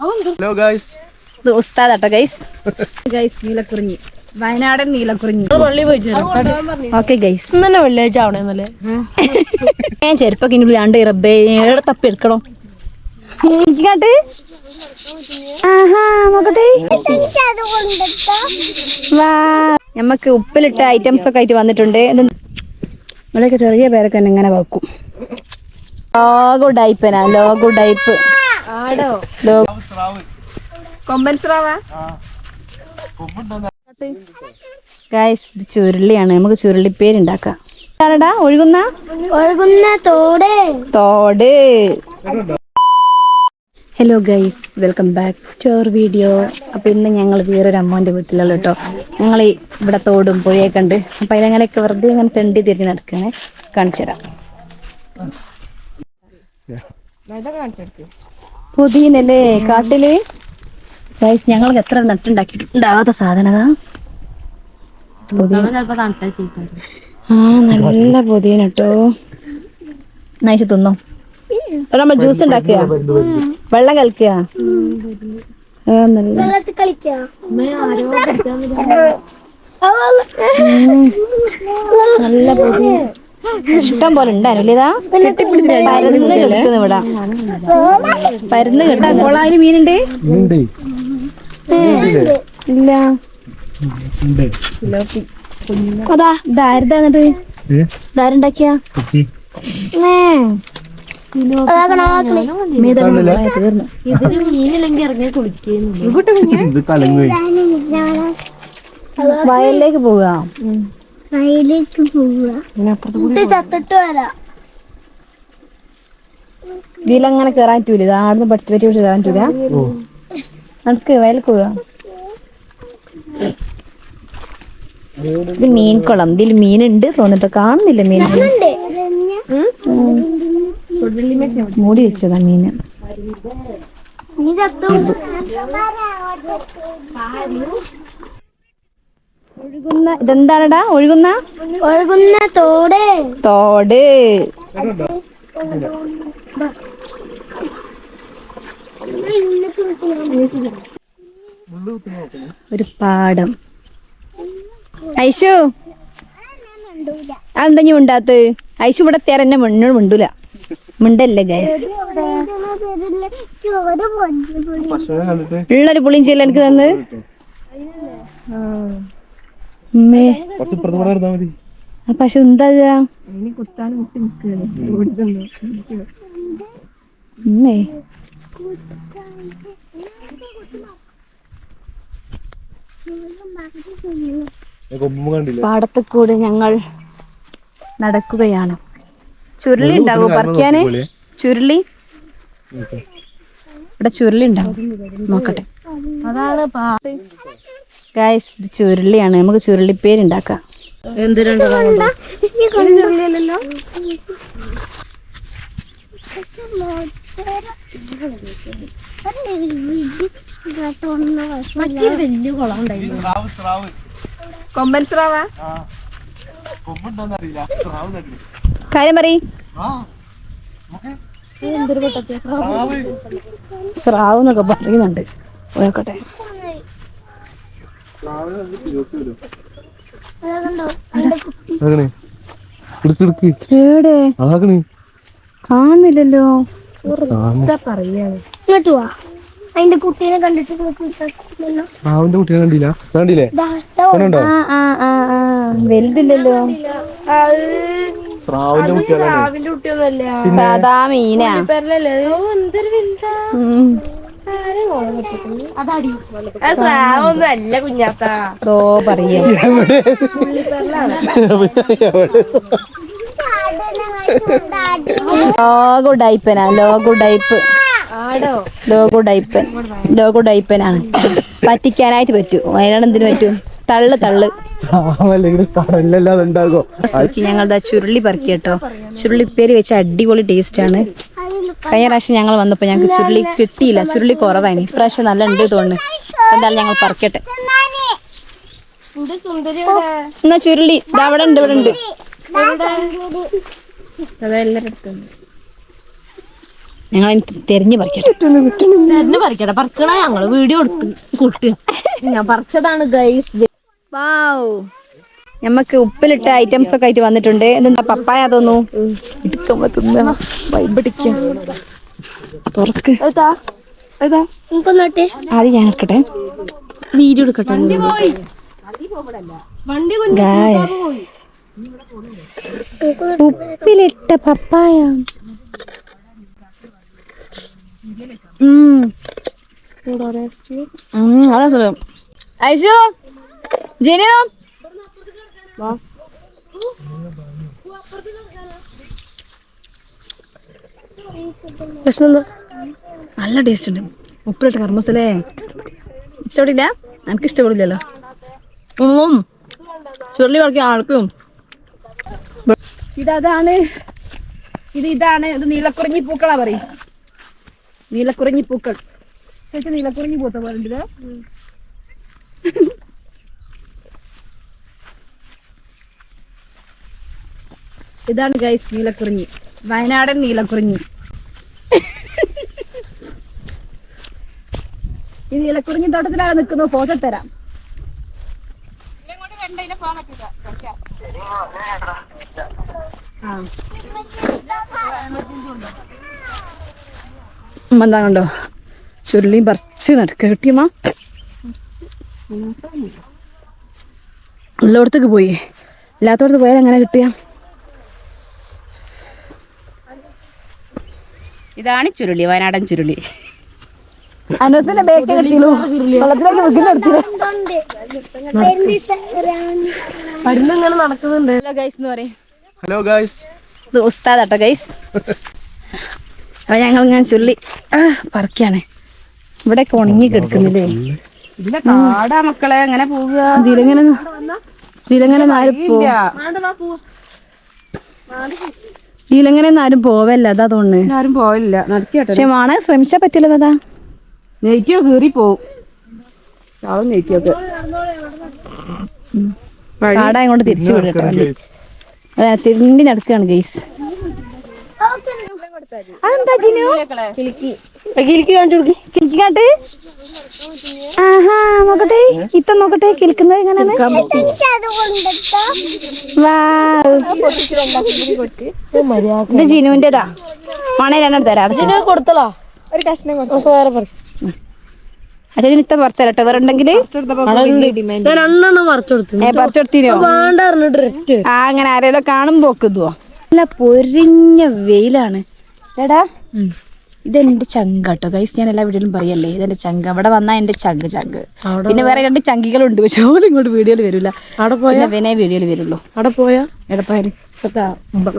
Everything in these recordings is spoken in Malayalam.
ഹലോ ഗൈസ് ഇത് ഉസ്താദാട്ടോ ഗൈസ് ഗൈസ് നീലക്കുറിഞ്ഞി. വയനാടൻ നീലക്കുറിഞ്ഞി. പള്ളി പോയിട്ട് ഓക്കെ ഗൈസ് ഇന്നലെ വെള്ളിയാഴ്ച ആവണേന്നല്ലേ? ഞാൻ ചെരുപ്പൊക്കെ ഇനി വിളിയാണ്ട് റബ്ബേ ഏടെ തപ്പി എടുക്കണോ. ഇങ്ങോട്ട്. ആഹാ നോക്കട്ടെ വാ. നമ്മക്ക് ഉപ്പിലിട്ട ഐറ്റംസ് ഒക്കെ ആയിട്ട് വന്നിട്ടുണ്ട്. നിങ്ങളെയൊക്കെ ചെറിയ പേരൊക്കെ തന്നെ ഇങ്ങനെ വെക്കും. ലോഗോ ഡൈപ്പനാ ലോഗോ ഡൈപ്പ് ആടോ. ലോഗോ കൊമ്പൻ സ്രാവാ? ഗായ്സ് ഇത് ചുരുളിയാണ്. നമുക്ക് ചുരുളിപ്പേര് ഉണ്ടാക്കാം ആരെടാ ഒഴുകുന്ന? ഒഴുകുന്ന തോട്. തോട്. Hello guys welcome back to our video അപ്പോൾ ഇന്ന് ഞങ്ങൾ വേറൊരു അമ്മോന്റെ വീട്ടിലുള്ള കേട്ടോ ഞങ്ങൾ ഈ ഇവിടെ തോടും പുഴയൊക്കെ ഉണ്ട്. അപ്പോൾ അതിലങ്ങനെയൊക്കെ വെറുതെ ഇങ്ങനെ തെണ്ടി തിരിഞ്ഞ് നടക്കുകയാണ് കാണിച്ചു തരാം പുതിയനല്ലേ കാട്ടിൽ? ഗൈസ് ഞങ്ങൾക്ക് എത്ര നട്ടുണ്ടാക്കിയിട്ടുണ്ടാവാത്ത സാധനതാ ആ നല്ല പുതിയ കേട്ടോ നൈസ് തിന്നോ? നമ്മൾ ജ്യൂസ് ഉണ്ടാക്കുക വെള്ളം കലക്കുക ആ, നല്ല വെള്ളത്തിൽ കളിക്കാ. നല്ല പുതിയ ഇഷ്ടം പോലെ ഉണ്ടായിരുന്നു ഇതാ പരന്ന് കിടക്കുന്നു ഇവിടെ. പരന്ന് കിടക്കുന്നു. കൊളായിൽ മീനുണ്ട്? ഉണ്ട്. ഇല്ല. അതാ ഇതാരതാ എന്നിട്ട്. ഇതാരുണ്ടാക്കിയ തീർന്നു ഇതിന് മീനില്ലെങ്കിൽ ഇറങ്ങി കുളിക്കുന്നു വയലിലേക്ക് പോവുക. പോവുക. ചത്തിട്ട് വരാം. ഇതിലങ്ങനെ കേറാൻ പറ്റൂല. ഇത് ആടുന്ന് പറ്റി പറ്റി പിടിച്ച് കയറാൻ പറ്റൂല. നമുക്ക് വയലേക്ക് പോവാ. ഇത് മീൻ കുളം. ഇതിൽ മീനുണ്ട്. തോന്നിട്ട് കാണുന്നില്ല മീൻ. മൂടി വെച്ചതാ മീന് നീ ചത്തു. ഒഴുകുന്ന ഇതെന്താണടാ? ഒഴുകുന്ന? ഒഴുകുന്ന തോട്. തോട്. ഒരു പാടം ഐശു. അതെന്താ ഞാൻ മിണ്ടാത്ത ഐശു ഇവിടെ തെരന്നെ മണ്ണു മിണ്ടൂല. മിണ്ടല്ലേ ഗൈസ് ഉള്ളൊരു പുളിയും ചെയ്യല എനിക്ക് തന്നത് ആ. പശു എന്താ? ഉമ്മേ. പാടത്ത് കൂടെ ഞങ്ങൾ നടക്കുകയാണ്. ചുരുളി ഉണ്ടാവോ പറിക്കാന്? ചുരുളി? ഇവിടെ ചുരുളി ഉണ്ടാവും. നോക്കട്ടെ. അതാണ് പാട്ട് ഗായ്സ് ഇത് ചുരുളിയാണ്. നമുക്ക് ചുരുളിപ്പേര് ഉണ്ടാക്കാം വലിയ കുളം ഉണ്ടായിരുന്നു. കൊമ്പൻ സ്രാവാ? കാര്യം പറ ആ. നമുക്ക് സ്രാവ്. എന്നൊക്കെ പറയുന്നുണ്ട്. നോക്കട്ടെ സ്രാവിനെ നമുക്ക് തിരിച്ചു വരും അതാകണേ എടുക്ക് എടുക്ക് എവിടെ അതാകണേ കാണുന്നില്ലല്ലോ ഇങ്ങോട്ട് വാ. അതിന്റെ കുട്ടീനെ കണ്ടിട്ട് സ്രാവിന്റെ കുട്ടിയെ കണ്ടില്ല? കണ്ടില്ലേ? കണ്ടോ ആ ആ ആ ആ. വലുതില്ലല്ലോ. സാധാ മീനാ. എന്തൊരു വലുതാ. സ്രാവൊന്നും അല്ല കുഞ്ഞാത്ത. ഓ പറയാ. ലോഗോ ഡൈപ്പനാ ലോഗോ ഡൈപ്പ് ആടോ. ലോഗോ ഡൈപ്പൻ ലോഗോ ഡൈപ്പനാണ് പറ്റിക്കാനായിട്ട് പറ്റും. വയനാട് എന്തിനു പറ്റും? തള്ളു തള്ളു. ഞങ്ങളത് ചുരുളി ഉണ്ടാകോ? ഞങ്ങൾ ചുരുളി ഉപ്പേരി കേട്ടോ. വെച്ച അടിപൊളി ടേസ്റ്റ് ആണ്. കഴിഞ്ഞ പ്രാവശ്യം ഞങ്ങൾ വന്നപ്പോൾ ഞങ്ങൾക്ക് ചുരുളി കിട്ടിയില്ല. ചുരുളി കുറവാണ് ഇപ്രാവശ്യം നല്ല ഉണ്ട് തോന്നുന്നു. എന്തായാലും ഞങ്ങൾ പറക്കട്ടെ. സുന്ദരി എന്നാ ചുരുളി. അവിടെ ഉണ്ട് ഇവിടെ ഉണ്ട്. ഞങ്ങൾ തെരഞ്ഞു പറിക്കട്ടെ. തെരഞ്ഞു പറിക്കട്ടെ. പറിക്കണ ഞങ്ങൾ വീഡിയോ എടുത്ത് കൂട്ടുക ഞാൻ പറിച്ചതാണ് ഗൈസ് വാവ് ഞമ്മക്ക് ഉപ്പിലിട്ട ഐറ്റംസ് ഒക്കെ ആയിട്ട് വന്നിട്ടുണ്ട്. എന്താ പപ്പായ തോന്നു എടുക്കുമ്പോ തിന്ന വൈബടിക്ക തുറക്ക്. നമുക്കൊന്നോട്ടെ ആദ്യം ഞാൻ എടുക്കട്ടെ? വീഡിയോ എടുക്കട്ടെ. ഉപ്പിലിട്ട പപ്പായ. അതാ സുഖം. ഐശു എന്താ? നല്ല ടേസ്റ്റ് ഉണ്ട്. ഉപ്പിലിട്ട് കർമ്മസലേ ഇഷ്ടപ്പെട്ടില്ല? എനിക്ക് ഇഷ്ടപ്പെടില്ലല്ലോ. ഒന്നും ചുരുളി വർക്കി ആൾക്കും. ഇതാണ് ഇത് ഇതാണ്. ഇത് നീലക്കുറങ്ങി പൂക്കളാ പറയും. നീലക്കുറങ്ങി പൂക്കൾ. ശരിക്കും നീലക്കുറങ്ങി പൂത്ത പോലെ ഉണ്ട് ഇതാണ് ഗൈസ് നീലക്കുറിഞ്ഞി. വയനാടൻ നീലക്കുറിഞ്ഞി. ഈ നീലക്കുറിഞ്ഞി തോട്ടത്തിലാണ് നിൽക്കുന്നത് ഫോട്ടോ തരാം. ആ. ഉമ്മ എന്താ കണ്ടോ? ചുരുളിയും പറിച്ച് നടക്കുക കിട്ടിയമ്മ ഉള്ളോടത്തേക്ക് പോയി. അല്ലാത്തോടത്ത് പോയാൽ എങ്ങനെ കിട്ടിയ? ഇതാണ് ചുരുളി വയനാടൻ ചുരുളി. അനൂസിന്റെ ബേക്ക് കിട്ടിയുള്ളൂ വെള്ളത്തിലേക്ക് വെക്കുന്ന എടുത്തില്ല നടക്കുന്നുണ്ട്? ഹലോ ഗൈസ് എന്ന് പറയും. ഹലോ ഗായ്സ് ഇത് ഉസ്താദാട്ടോ ഗൈസ് അപ്പൊ ഞങ്ങൾ ഞാൻ ചുരുളി ആ പറക്കാണ്. ഇവിടെ ഉണങ്ങി കിടക്കുന്നില്ലേ? ഇതിലെ കാടാ മക്കളെ അങ്ങനെ പോവുക. ഇതിലെങ്ങനെ ഇതിലെങ്ങനെ നാല് ഇതിലെങ്ങനെ ആരും പോവല്ല അതാ തോന്നുന്നു. ആരും പോവില്ല പക്ഷെ മാണ ശ്രമിച്ചാ പറ്റില്ല കഥാ. നെയ്ക്കോ കീറി പോവും. ചാവും നെയ്ക്കൊക്കെ. പാടാ ഇങ്ങോട്ട് തിരിച്ചു അതെ തിരിഞ്ഞി നടക്കുകയാണ് ഗെയ്സ് അതെന്താ ജിനു? കിലിക്ക് കാണിച്ചു കൊടുക്കി. കിലിക്കാട്ട് ആഹാ നോക്കട്ടെ. ഇത്ത നോക്കട്ടെ കിളിക്കുന്നത് എങ്ങനെയാണ്. ഇത് ജിനുവിന്റെതാ. മണേ രണ്ടെണ്ണം തരാം. കൊടുത്തല്ലോ ഒരു കഷ്ണം വേറെ അച്ഛൻ ഇത്ത പറിച്ചരട്ടെ വേറെ ഉണ്ടെങ്കിൽ പറിച്ചെടുത്തിനോ? ആ അങ്ങനെ ആരെങ്കിലും കാണുമ്പോ നല്ല പൊരിഞ്ഞ വെയിലാണ്. എടാ ഇതെന്റെ ചങ്കാട്ടോ. ഗൈസ് ഞാൻ എല്ലാ വീഡിയോയിലും പറയല്ലേ ഇതെന്റെ ചങ്ക്. അവിടെ വന്നാ എന്റെ ചങ്ക് ചങ്ക്. പിന്നെ വേറെ രണ്ട് ചങ്കികളുണ്ട് പക്ഷെ ഓലും ഇങ്ങോട്ട് വീഡിയോയിൽ വരില്ല അവിടെ പോയാ? പിന്നെ വീഡിയോയിൽ വരുള്ളൂ. അവിടെ പോയാ? എടപ്പായാൽ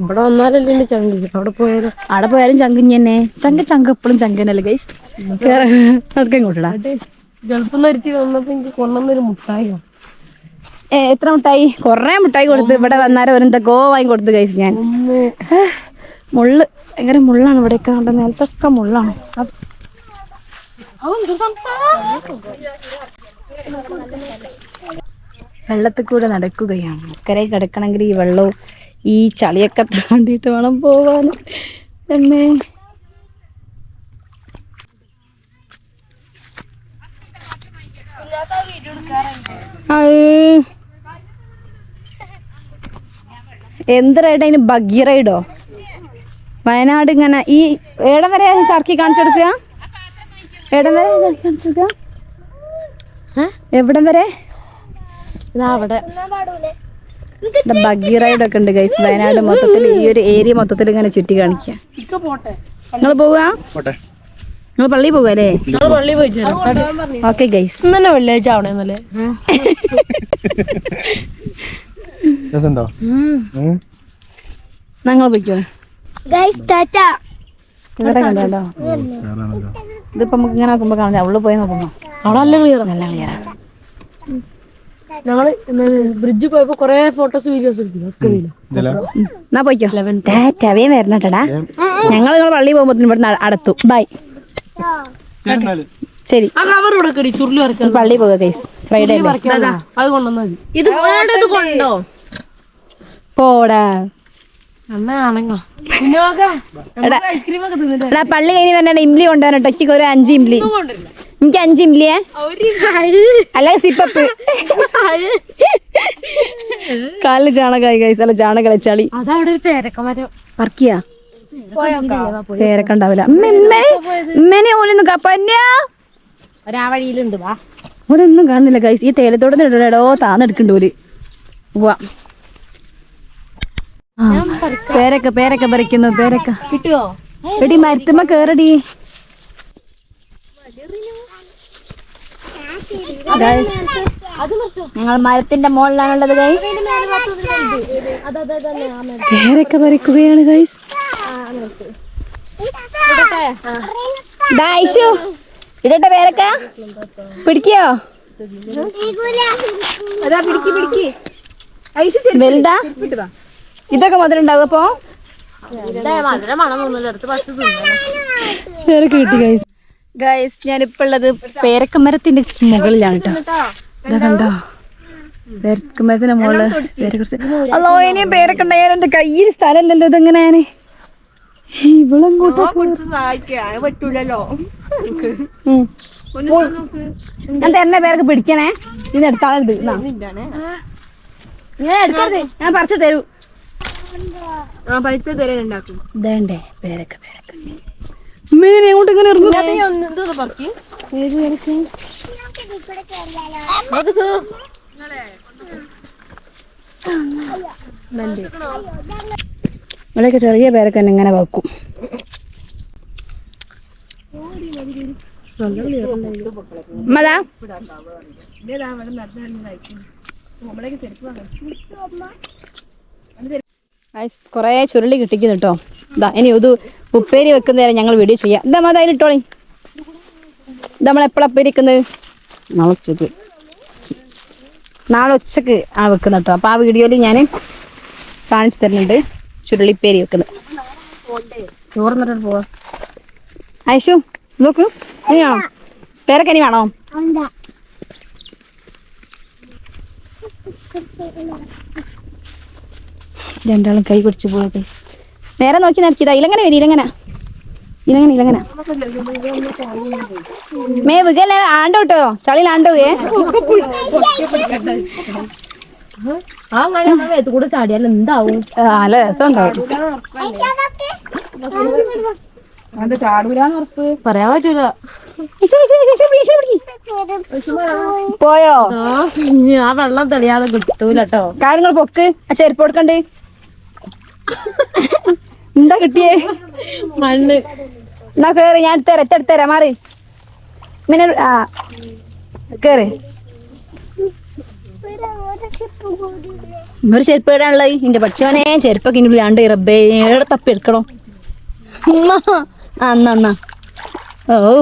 ഇവിടെ വന്നാലല്ലേ എന്റെ ചങ്ക് അവിടെ പോയാലും? അവിടെ പോയാലും ചങ്ക് തന്നെ. ചങ്ക ചങ്ക എപ്പോഴും ചങ്ക് തന്നെ ഗൈസ് നടക്കാൻ കൂട്ടടാ ഗൾഫിൽ നിന്ന് ഒരുത്തി വന്നപ്പോ എനിക്ക് കൊണ്ടുവന്നൊരു മുട്ടായോ ഏ, എത്ര മുട്ടായി? കൊറേ മുട്ടായി കൊടുത്ത്. ഇവിടെ വന്നാലും ഒരു എന്തൊക്കെയോ വാങ്ങി കൊടുത്ത് ഗൈസ് ഞാൻ. മുള്ള്. ഭയങ്കര മുള്ളാണ് ഇവിടെയൊക്കെ നമ്മുടെ നിലത്തൊക്കെ മുള്ളാണ്. വെള്ളത്തിൽ കൂടെ നടക്കുകയാണ്. അക്കരെ കിടക്കണമെങ്കിൽ ഈ വെള്ളവും ഈ ചളിയൊക്കെ താണ്ടിയിട്ട് വേണം പോവാൻ. എന്നെ. എന്ത് റൈഡ് അതിന് ബഗ്ഗി റൈഡോ വയനാട് ഇങ്ങനെ ഈ ഏടം വരെ കറക്കി കാണിച്ചു കൊടുക്കുക ഏടം വരെ കറക്കി കാണിച്ചു കൊടുക്കുക എവിടം വരെ? അവിടെ. ബഗ്ഗി റൈഡ് ഒക്കെ ഉണ്ട് ഗൈസ് വയനാട് മൊത്തത്തിൽ ഈ ഒരു ഏരിയ മൊത്തത്തിൽ ഇങ്ങനെ ചുറ്റി കാണിക്കുക. ഇക്ക പോട്ടെ. നിങ്ങൾ പോവുക? പോട്ടെ. നിങ്ങൾ പള്ളി പോവുക അല്ലേ? ഞങ്ങൾ പള്ളി പോയിട്ട്. ഓക്കെ ഗൈസ് ഇന്നലെ വെള്ളിയാഴ്ച ആവണേ ഇന്നലെ. ഞങ്ങൾ പോയിക്കോ. ഗൈസ് ടാറ്റ ഇവിടെ കണ്ടോ. ഇതിപ്പോ നമുക്ക് ഇങ്ങനെ നോക്കുമ്പോ കാണാം. അവൾ പോയി നോക്കുമ്പോ. അവിടെ നല്ല ക്ലിയർ നല്ല ക്ലിയർ ഞങ്ങൾ ബ്രിഡ്ജ് പോയപ്പോ കൊറേ ഫോട്ടോസ് വീഡിയോസ് എടുത്തു ഒക്കെ വീഡിയോ ഇതല്ല? എന്നാ പോയിക്കോ. ടാറ്റവേ വരണട്ടാ ഞങ്ങൾ നിങ്ങൾ പള്ളി പോകുമ്പോ ഇവിടെ അടത്തു. ബൈ ശരി പള്ളി പോകുക ഫ്രൈഡേ അത് കൊണ്ടോ? പോടാ. എടാ ഐസ്ക്രീം ഒക്കെ തിന്നിട്ട് എടാ പള്ളി കഴിഞ്ഞ് വരണ ഇംലി കൊണ്ടുവരണം ഒറ്റയ്ക്ക് എനിക്ക് ഒരു അഞ്ച് ഇംലി എനിക്ക് അഞ്ച് ഇംലിയേ അല്ല സിപ്പപ്പ്. കാലിൽ ചാണകമായി കൈസ് അല്ല ചാണക ചളി? അതവിടെ ഒരു പേരക്കമരം വർക്കിയാ പേരൊക്കെ ഉണ്ടാവില്ല. ഉമ്മനെ ഓലൊന്നും ഒരാ വഴിയിലുണ്ട് വാ. ഓലൊന്നും കാണുന്നില്ല കൈസ് ഈ തേലത്തോടെ ഇടോ താന്നെടുക്കണ്ട ഓൽ. പോവാ പേരക്ക പേരക്ക പറിക്കുന്നു പേരക്ക. കിട്ടിയോ എടി മരത്തുമ്മ കേറടി. Guys, ഞങ്ങൾ മരത്തിന്റെ മുകളിലാണുള്ളത് ഗൈസ് പേരക്ക പറിക്കുകയാണ് ഗൈസ് ഐഷു ഇടട്ടെ പേരക്ക. പിടിക്കോ? അതാ പിടിക്ക് പിടിക്ക്. ഐശു വലുതാ? ഇതൊക്കെ മധുരം ഉണ്ടാവും അപ്പൊ? പേരക്ക കിട്ടി ഗൈസ് ഗൈസ് ഞാനിപ്പോ ഉള്ളത് പേരക്കമരത്തിന്റെ മുകളിലാണ് കേട്ടോ ഇതാ കണ്ടോ? പേരക്കമരത്തിന്റെ മുകളിൽ പേരെ കുറിച്ച്. അല്ലോ ഇനിയും പേരൊക്കെ ഉണ്ടായാലും എന്റെ കയ്യിൽ സ്ഥലമല്ലല്ലോ ഇതെങ്ങനെയാണ്? ഇവളും സഹായിക്കാൻ പറ്റൂലല്ലോ. ഉം. ഞാൻ തരുന്ന പേരൊക്കെ പിടിക്കണേ? ഇന്ന് എടുത്താളത് ഞാൻ എടുക്കരുത് ഞാൻ പറിച്ചു തരൂ ആ പഴുത്ത തരാൻ ഉണ്ടാക്കും ഇതേണ്ടേ പേരക്ക പേരക്ക. മീനെ ഇങ്ങനെ ഇവിടെയൊക്കെ ചെറിയ പേരക്ക തന്നെ ഇങ്ങനെ വെക്കും. മതാ കൊറേ ചുരുളി കിട്ടിക്കുന്നു കേട്ടോ. ഇതാ ഇനി ഇത് ഉപ്പേരി വെക്കുന്ന നേരം ഞങ്ങൾ വീഡിയോ ചെയ്യാം. ഇതാ മത അതിലിട്ടോളി ഇത് നമ്മൾ നാളെ ഉച്ചയ്ക്ക്. നാളെ ഉച്ചയ്ക്ക് ആണ് വെക്കുന്നത് കേട്ടോ. അപ്പോൾ ആ വീഡിയോയിൽ ഞാൻ കാണിച്ചു തരുന്നുണ്ട് ചുരുളിപ്പേരി വെക്കുന്നത്. ചോർന്നിട്ട് പോവാ. ഐഷു നോക്കൂ. ഇനി വേണോ പേരൊക്കെ ഇനി വേണോ? രണ്ടാളും കൈ പിടിച്ച് പോവാ ഗൈസ് നേരെ നോക്കി നടക്കിയതാ ഇലങ്ങനെ വരി ഇലങ്ങന. ഇലങ്ങനെ ഇലങ്ങന. മേ വികല ആണ്ടോ കേട്ടോ ചളിയിൽ ആണ്ടോ ആ അങ്ങനെ നമ്മുടെ കൂടെ ചാടിയാൽ എന്താവും? നല്ല രസം ഉണ്ടാവും പറയാൻ പറ്റൂല. പോയോ? ആ വെള്ളം തെളിയാതെ കിട്ടൂലോ കേട്ടോ കാര്യങ്ങൾ പൊക്ക്. ആ ചെരുപ്പ് കൊടുക്കണ്ട്. എന്താ കിട്ടിയേ? മണ്ണ്. എന്നാ കേറി ഞാൻ എടുത്തരാം എടുത്തരാം മാറി. പിന്നെ ആ. കേറ്. ഒരു ചെരുപ്പ് ഇടാനുള്ളത്. എന്റെ പഠിച്ചവനെ ചെരുപ്പൊക്കെ ഇനി വിളിയാണ്ട് ഏടെ തപ്പി എടുക്കണോ. ആ ഓ.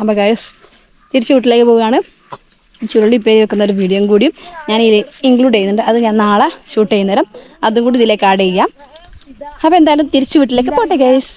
അപ്പോൾ ഗൈസ് തിരിച്ച് വീട്ടിലേക്ക് പോവുകയാണ്. ചുരുളി പേര് വെക്കുന്ന ഒരു വീഡിയോയും കൂടിയും ഞാൻ ഇതിൽ ഇൻക്ലൂഡ് ചെയ്യുന്നുണ്ട്. അത് ഞാൻ നാളെ ഷൂട്ട് ചെയ്യുന്നേരം. അതും കൂടി ഇതിലേക്ക് ആഡ് ചെയ്യാം. അപ്പോൾ എന്തായാലും തിരിച്ച് വീട്ടിലേക്ക് പോട്ടെ ഗൈസ്